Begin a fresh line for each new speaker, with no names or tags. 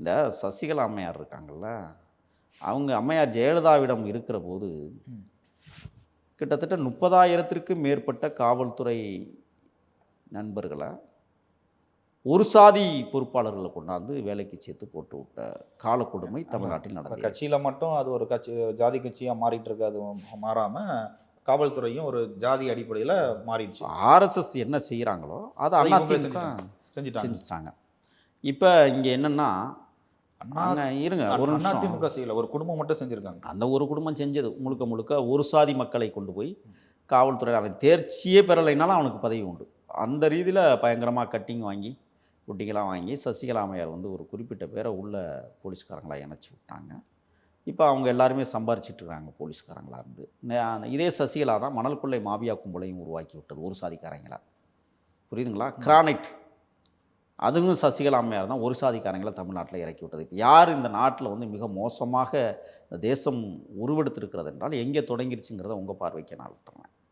இந்த சசிகலா அம்மையார் இருக்காங்கல்ல அவங்க அம்மையார் ஜெயலலிதாவிடம் இருக்கிற போது. கிட்டத்தட்ட முப்பதாயிரத்திற்கும் மேற்பட்ட காவல்துறை நண்பர்களை ஒரு சாதி பொறுப்பாளர்களை கொண்டாந்து வேலைக்கு சேர்த்து போட்டு விட்ட காலக்கொடுமை தமிழ்நாட்டில் நடந்தது.
கட்சியில மட்டும் அது ஒரு கட்சி ஜாதி கட்சியா மாறிட்டு இருக்கு அது மாறாம காவல்துறையும் ஒரு ஜாதி அடிப்படையில மாறிடுச்சு.
ஆர்எஸ்எஸ் என்ன செய்கிறாங்களோ அதை அதிமுக
செஞ்சுட்டாங்க.
இப்போ இங்கே என்னென்னா
அண்ணா
இருங்க ஒரு
அண்ணா
நிமிஷம்.
திமுக செய்யல. ஒரு குடும்பம் மட்டும் செஞ்சிருக்காங்க.
அந்த ஒரு குடும்பம் செஞ்சது முழுக்க முழுக்க ஒரு சாதி மக்களை கொண்டு போய் காவல்துறை அவன் தேர்ச்சியே பெறலைனாலும் அவனுக்கு பதவி உண்டு. அந்த ரீதியில் பயங்கரமாக கட்டிங் வாங்கி குட்டிங்கெல்லாம் வாங்கி சசிகலா அம்மையார் வந்து ஒரு குறிப்பிட்ட பேரை உள்ள போலீஸ்காரங்களா இணைச்சி விட்டாங்க. இப்போ அவங்க எல்லாருமே சம்பாரிச்சிட்டு இருக்காங்க போலீஸ்காரங்களா இருந்து. இதே சசிகலா தான் மணல் கொள்ளை மாபியா கும்பலையும் உருவாக்கி விட்டது ஒரு சாதிக்காரங்களா. புரியுதுங்களா? கிரானைட். அதுவும் சசிகலா அம்மையார் தான் ஒரு சாதிக்காரங்களை தமிழ்நாட்டில் இறக்கி விட்டது. இப்போ யார் இந்த நாட்டில் வந்து மிக மோசமாக இந்த தேசம் உருவெடுத்திருக்கிறது என்றால் எங்கே தொடங்கிருச்சுங்கிறத உங்கள் பார்வைக்கு நான் விட்டுறேன்